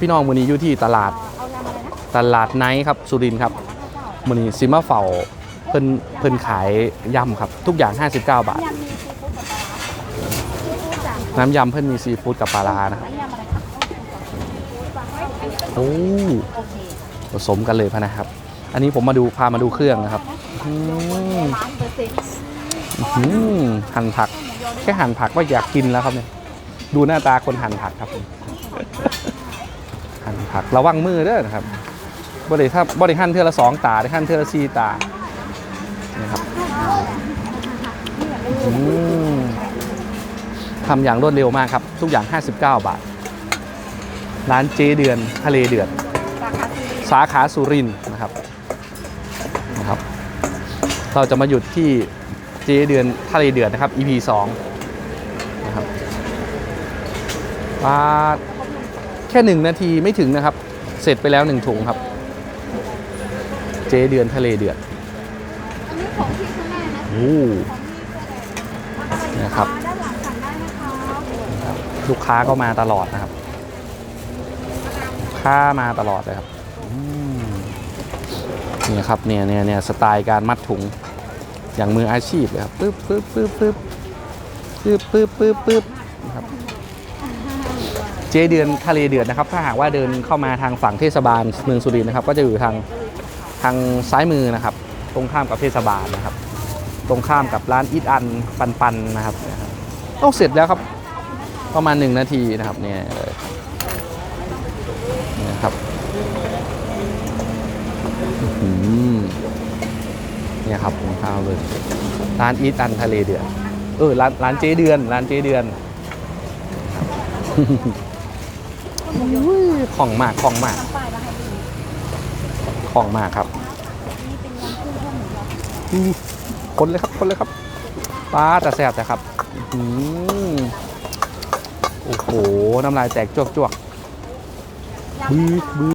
พี่น้องมือนี้อยู่ที่ตลาดตลาดไนท์ครับสุรินทร์ครับมือนี้ซิมาเฝ้าเพิ่นเพิ่นขายยำครับ ทุกอย่าง 59 บาทยำมีซีฟู้ดกับาร้าซีฟู้ดจ้ะน้ำยำเพิ่นมีซีฟู้ดกับปลาร้านะครับโอ้ผสมกันเลยพะนะครับ อันนี้ผมมาดูพามาดูเครื่องนะครับหั่นผัก แค่หั่นผักก็อยากกินแล้วครับเนี่ยดูหน้าตาคนหั่นผักครับ ผักระวังมือเด้อนะครับบริถ้าบริหันเทือละสองตาได้หั่นเทือละสี่ตานะครับทำอย่างรวดเร็วมากครับ ทุกอย่าง 59 บาท ร้านเจเดือนทะเลเดือด สาขาสุรินนะครับนะครับ เราจะมาหยุดที่เจเดือนทะเลเดือดนะครับ EP 2นะครับอ่า แค่หนึ่งนาทีไม่ถึงนะครับ เสร็จไปแล้วหนึ่งถุงครับ เจเดือนทะเลเดือดอันนี้ของที่คุณแม่นะโอ้นะครับด้านหลังสั่งได้นะคะลูกค้าก็มาตลอดนะครับลูกค้ามาตลอดเลยครับอืมเนี่ยครับเนี่ยเนี่ยเนี่ยสไตล์การมัดถุงอย่างมืออาชีพเลยครับปึ๊บปึ๊บปึ๊บปึ๊บปึ๊บปึ๊บปึ๊บปึ๊บนะครับ เจเดือนทะเลเดือดนะครับ ถ้าหากว่าเดินเข้ามาทางฝั่งเทศบาลเมืองสุรินทร์นะครับ ก็จะอยู่ทางทางซ้ายมือนะครับ ตรงข้ามกับเทศบาลนะครับ ตรงข้ามกับร้านอิดอันปันปันนะครับต้องเสร็จแล้วครับ ประมาณหนึ่งนาทีนะครับเนี่ยนี่ยครับเนี่ยครับผมข้าวเลยร้านอีตันทะเลเดือนเออร้านร้านเจเดือน ร้านเจเดือนครับ ของมากของมากป้ายแล้วให้ดูของมากครับ นี่เป็นยำกุ้งข้าวหมูยออือคนเลยครับคนเลยครับปลาแต่แซ่บแต่ครับอื้อหือโอ้โห น้ำลายแตกจวกจวกๆ ยำ บื้อแน่นอนบื้อ